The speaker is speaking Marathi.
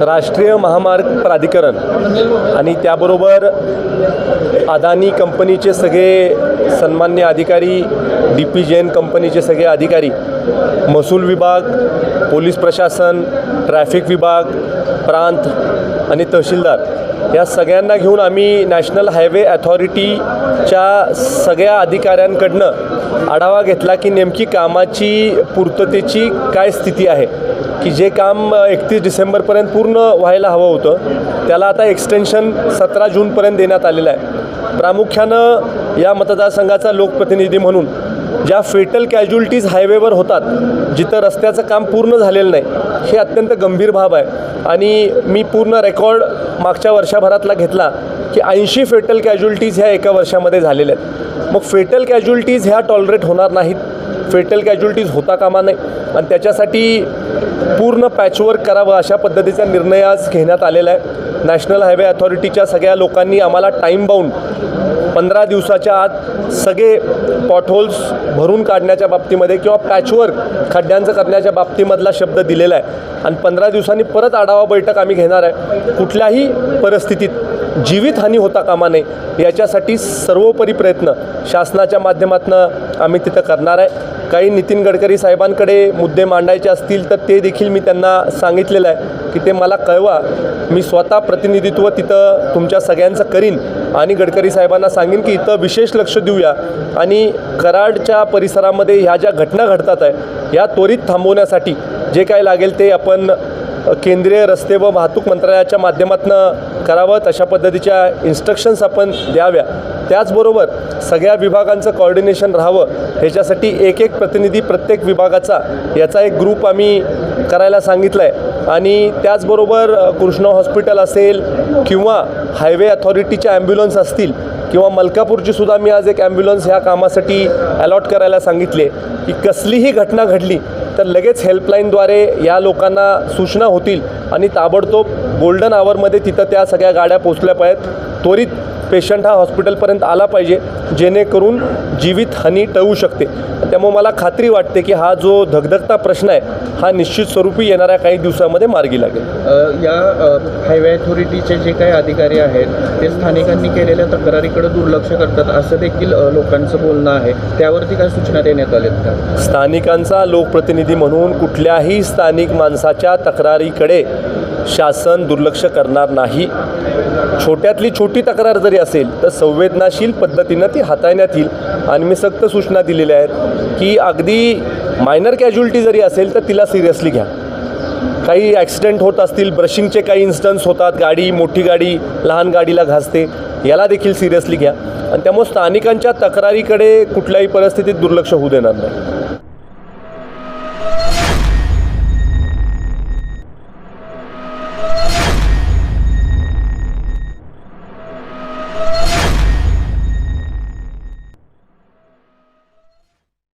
राष्ट्रीय महामार्ग प्राधिकरण आणि त्याबरोबर अदानी कंपनीचे सगळे सन्मान्य अधिकारी डी पी जैन कंपनीचे सगळे अधिकारी महसूल विभाग पोलीस प्रशासन ट्रॅफिक विभाग प्रांत आणि तहसीलदार या सगळ्यांना घेऊन आम्ही नॅशनल हायवे अथॉरिटीच्या सगळ्या अधिकाऱ्यांकडनं आढावा घेतला की नेमकी कामाची पूर्ततेची काय स्थिती आहे? की जे काम एकतीस डिसेंबरपर्यंत पूर्ण व्हायला हवं होतं त्याला आता एक्सटेन्शन सतरा जूनपर्यंत देण्यात आलेलं आहे. प्रामुख्यानं या मतदारसंघाचा लोकप्रतिनिधी म्हणून ज्या फेटल कॅज्युलिटीज हायवेवर होतात जिथं रस्त्याचं काम पूर्ण झालेलं नाही हे अत्यंत गंभीर बाब आहे. आणि मी पूर्ण रेकॉर्ड मागच्या वर्षभरातला घेतला की ऐंशी फेटल कॅज्युलिटीज ह्या एका वर्षामध्ये झालेल्या आहेत. मग फेटल कॅज्युलिटीज ह्या टॉलरेट होणार नाहीत. फेटल कॅज्युलिटीज होता कामा नये. आणि त्याच्यासाठी पूर्ण पॅचवर्क करावं अशा पद्धतीचा निर्णय आज घेण्यात आलेला आहे. नॅशनल हायवे अथॉरिटीच्या सगळ्या लोकांनी आम्हाला टाईम बाउंड पंधरा दिवसाच्या आत सगळे पॉटहोल्स भरून काढण्याच्या बाबतीमध्ये किंवा पॅचवर्क खड्ड्यांचं करण्याच्या बाबतीमधला शब्द दिलेला आहे. आणि पंधरा दिवसांनी परत आढावा बैठक आम्ही घेणार आहे. कुठल्याही परिस्थितीत जीवितहानी होता कामा नये याच्यासाठी सर्वोपरी प्रयत्न शासनाच्या माध्यमातून आम्ही तिथं करणार आहे. काही नितीन गडकरी साहेबांकडे मुद्दे मांडायचे असतील तर ते देखील मी त्यांना सांगितलेलं आहे की ते मला कळवा. मी स्वतः प्रतिनिधित्व तिथं तुमच्या सगळ्यांचं करीन आणि गडकरी साहेबांना सांगेन की इथं विशेष लक्ष देऊया. आणि कराडच्या परिसरामध्ये ह्या ज्या घटना घडतात आहे या त्वरित थांबवण्यासाठी जे काय लागेल ते आपण केंद्रीय रस्ते व वाहतूक मंत्रालयाच्या माध्यमातून करावं तशा पद्धतीच्या इन्स्ट्रक्शन्स आपण द्याव्या. त्याचबरोबर सगळ्या विभागांचं कॉर्डिनेशन राहावं. ह्याच्यासाठी एक एक प्रतिनिधी प्रत्येक विभागाचा याचा एक ग्रुप आम्ही करायला सांगितलं आहे आणि त्याचबरोबर कृष्णा हॉस्पिटल असेल किंवा हायवे अथॉरिटीच्या ॲम्ब्युलन्स असतील किंवा मलकापूरची सुद्धा मी आज एक ॲम्ब्युलन्स ह्या कामासाठी अलॉट करायला सांगितले की कसलीही घटना घडली तर लगेच हेल्पलाईनद्वारे या लोकांना सूचना होतील आणि ताबडतोब गोल्डन आवरमध्ये तिथं त्या सगळ्या गाड्या पोचल्या पाहिजेत. त्वरित पेशंट हा हॉस्पिटलपर्यंत आला पाहिजे जेणेकरून जीवितहानी टळू शकते. त्यामुळे मला खात्री वाटते की हा जो धगधगता प्रश्न आहे हा निश्चित स्वरूपी येणाऱ्या काही दिवसामध्ये मार्गी लागेल. या हायवे अथॉरिटीचे जे काही अधिकारी आहेत ते स्थानिकांनी केलेल्या तक्रारीकडे दुर्लक्ष करतात असं देखील लोकांचं बोलणं आहे. त्यावरती काय सूचना देण्यात आल्यात का? स्थानिकांचा लोकप्रतिनिधी म्हणून कुठल्याही स्थानिक माणसाच्या तक्रारीकडे शासन दुर्लक्ष करणार नाही. छोट्यातली छोटी तक्रार जरी असेल तर संवेदनाशील पद्धतीनं ती हाताळण्यात येईल. आणि मी सक्त सूचना दिलेल्या आहेत की अगदी मायनर कॅज्युलिटी जरी असेल तर तिला सिरियसली घ्या. काही ॲक्सिडेंट होत असतील ब्रशिंगचे काही इन्स्टन्स होतात गाडी मोठी गाडी लहान गाडीला घासते याला देखील सिरियसली घ्या. आणि त्यामुळे स्थानिकांच्या तक्रारीकडे कुठल्याही परिस्थितीत दुर्लक्ष होऊ देणार नाही.